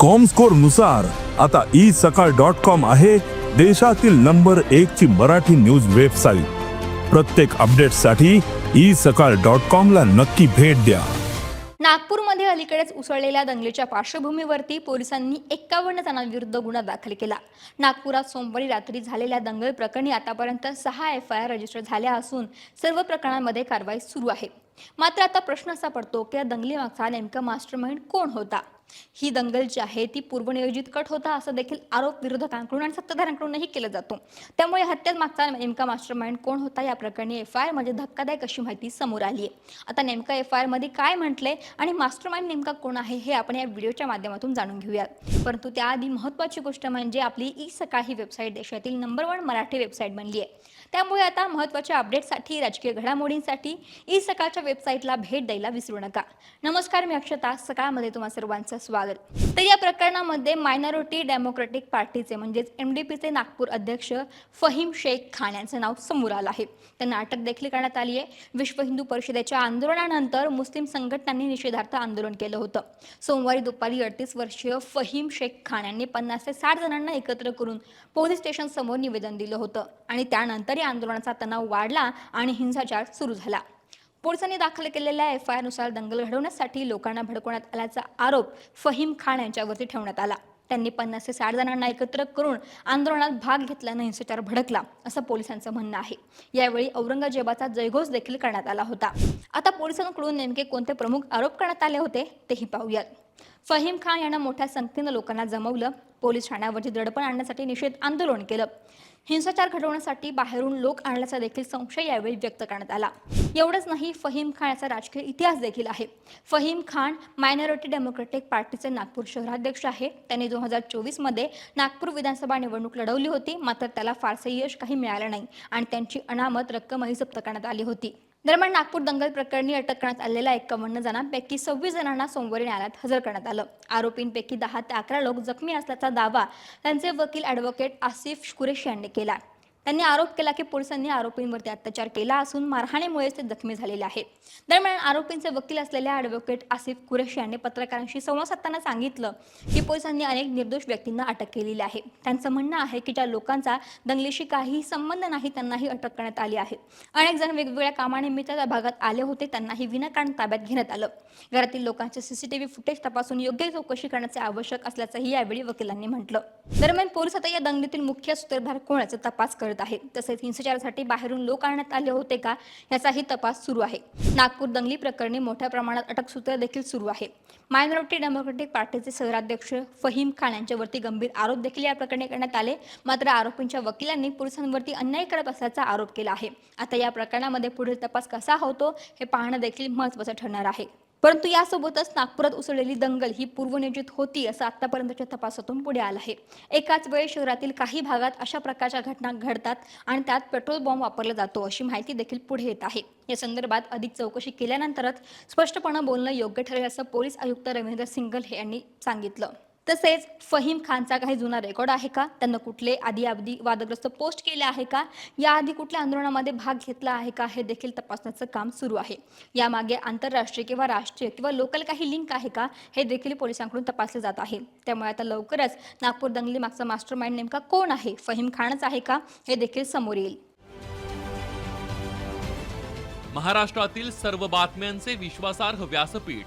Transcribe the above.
कॉमस्कोरनुसार आता ई सकाळ dot com आहे देशातील नंबर एक ची मराठी न्यूज वेबसाईट प्रत्येक अपडेटसाठी ई सकाळ डॉट कॉम ला नक्की भेट द्या. नागपूरमध्ये अलीकडेच उसळलेल्या दंगलीच्या पार्श्वभूमीवरती पोलिसांनी एक्कावन्न जणांविरुद्ध गुन्हा दाखल केला. नागपुरात सोमवारी रात्री झालेल्या दंगल प्रकरणी आतापर्यंत सहा एफ आय आर रजिस्टर झाल्या असून सर्व प्रकरणांमध्ये कारवाई सुरू आहे. मात्र आता प्रश्न असा पडतो की या दंगलीमागचा नेमका मास्टर माइंड कोण होता? ही दंगल जी आहे ती पूर्वनियोजित कट होता असं देखील आरोप विरोधकांकडून आणि सत्ताधाऱ्यांकडूनही केला जातो. त्यामुळे हत्येत मागचा नेमका मास्टर माइंड कोण होता या प्रकरणी एफ आय आरमध्ये धक्कादायक अशी माहिती समोर आली आहे. आता नेमका एफ आय आरमध्ये काय म्हटलंय आणि मास्टर माइंड नेमका कोण आहे हे आपण या व्हिडिओच्या माध्यमातून जाणून घेऊयात. परंतु त्याआधी महत्त्वाची गोष्ट म्हणजे आपली ई सकाळ ही वेबसाईट देशातील नंबर वन मराठी वेबसाईट बनली आहे. त्यामुळे आता महत्त्वाच्या अपडेटसाठी राजकीय घडामोडींसाठी ई सकाळच्या वेबसाईटला भेट द्यायला विसरू नका. नमस्कार मी अक्षता. सकाळमध्ये तुम्हा सर्वांचं स्वागत. तर या प्रकरणामध्ये मायनॉरिटी डेमोक्रेटिक पार्टीचे म्हणजेच एम डी पीचे नागपूर अध्यक्ष फहीम शेख खान यांचं नाव समोर आलं आहे. त्यांना अटक देखील करण्यात आली आहे. विश्व हिंदू परिषदेच्या आंदोलनानंतर मुस्लिम संघटनांनी निषेधार्थ आंदोलन केलं होतं. सोमवारी दुपारी अडतीस वर्षीय फहीम शेख खान यांनी पन्नास ते साठ जणांना एकत्र करून पोलीस स्टेशन समोर निवेदन दिलं होतं आणि त्यानंतर शेतकरी आंदोलनाचा तणाव वाढला आणि हिंसाचार सुरू झाला. पोलिसांनी दाखल केलेल्या एफ आय आरनुसार दंगल घडवण्यासाठी लोकांना भडकवण्यात आल्याचा आरोप फहीम खान यांच्यावरती ठेवण्यात आला. त्यांनी पन्नास ते साठ जणांना एकत्र करून आंदोलनात भाग घेतल्यानं हिंसाचार भडकला असं पोलिसांचं म्हणणं आहे. यावेळी औरंगजेबाचा जयघोष देखील करण्यात आला होता. आता पोलिसांकडून नेमके कोणते प्रमुख आरोप करण्यात आले होते तेही पाहूयात. फहीम खान यानं मोठ्या संख्येनं लोकांना जमवलं. पोलीस ठाण्यावरती दडपण आणण्यासाठी निषेध आंदोलन केलं. हिंसाचार घडवण्यासाठी बाहेरून लोक आणल्याचा देखील संशय यावेळी व्यक्त करण्यात आला. एवढंच नाही फहीम खान याचा राजकीय इतिहास देखील आहे. फहीम खान मायनॉरिटी डेमोक्रेटिक पार्टीचे नागपूर शहराध्यक्ष आहे. त्यांनी दोन हजार चोवीसमध्ये नागपूर विधानसभा निवडणूक लढवली होती. मात्र त्याला फारसे यश काही मिळालं नाही आणि त्यांची अनामत रक्कमही जप्त करण्यात आली होती. दरम्यान नागपूर दंगल प्रकरणी अटक करण्यात आलेल्या एकावन्न जणांपैकी सव्वीस जणांना सोमवारी न्यायालयात हजर करण्यात आलं. आरोपींपैकी दहा ते अकरा लोक जखमी असल्याचा दावा त्यांचे वकील ॲडव्होकेट आसिफ कुरेशी यांनी केला. त्यांनी आरोप केला की पोलिसांनी आरोपींवरती अत्याचार केला असून मारहाणीमुळेच ते जखमी झालेले आहेत. दरम्यान आरोपींचे वकील असलेल्या ॲडव्होकेट आसिफ कुरेशी यांनी पत्रकारांशी संवाद साधताना सांगितलं की पोलिसांनी अनेक निर्दोष व्यक्तींना अटक केलेली आहे. त्यांचं म्हणणं आहे की ज्या लोकांचा दंगलीशी काहीही संबंध नाही त्यांनाही अटक करण्यात आली आहे. अनेक जण वेगवेगळ्या कामानिमित्त त्या भागात आले होते त्यांनाही विनाकारण ताब्यात घेण्यात आलं. घरातील लोकांचे सीसीटीव्ही फुटेज तपासून योग्य चौकशी करण्याचे आवश्यक असल्याचंही यावेळी वकिलांनी म्हटलं. दरम्यान पोलीस आता या दंगलीतील मुख्य सूत्रधार कोणाचा तपास करत आहे तसेच हिंसाचारासाठी बाहेरून लोक आणण्यात आले होते का याचाही तपास सुरू आहे. नागपूर दंगली प्रकरणी मोठ्या प्रमाणात अटक सूत्र देखील सुरू आहे. मायनॉरिटी डेमोक्रेटिक पार्टीचे शहराध्यक्ष फहीम खान यांच्यावरती गंभीर आरोप देखील या प्रकरणी करण्यात आले. मात्र आरोपींच्या वकिलांनी पोलिसांवरती अन्याय करत असल्याचा आरोप केला आहे. आता या प्रकरणामध्ये पुढील तपास कसा होतो हे पाहणं देखील महत्त्वाचं ठरणार आहे. परंतु यासोबतच नागपुरात उसळलेली दंगल ही पूर्वनियोजित होती असं आतापर्यंतच्या तपासातून पुढे आलं आहे. एकाच वेळी शहरातील काही भागात अशा प्रकारच्या घटना घडतात आणि त्यात पेट्रोल बॉम्ब वापरला जातो अशी माहिती देखील पुढे येत आहे. या संदर्भात अधिक चौकशी केल्यानंतरच स्पष्टपणे बोलणं योग्य ठरेल असं पोलीस आयुक्त रवींद्र सिंगल हे यांनी सांगितलं. तसेच फहीम खानचा काही जुना रेकॉर्ड आहे का? त्यांना कुठले आधी आधी वादग्रस्त पोस्ट केले आहे का? याआधी कुठल्या आंदोलनामध्ये भाग घेतला आहे का? हे देखील तपासण्याचं काम सुरू आहे. यामागे आंतरराष्ट्रीय किंवा राष्ट्रीय किंवा लोकल काही लिंक आहे का? हे देखील पोलिसांकडून तपासले जात आहे. त्यामुळे आता लवकरच नागपूर दंगली मागचा मास्टर माइंड नेमका कोण आहे? फहीम खानच आहे का? हे देखील समोर येईल. महाराष्ट्रातील सर्व बातम्यांचे विश्वासार्ह व्यासपीठ.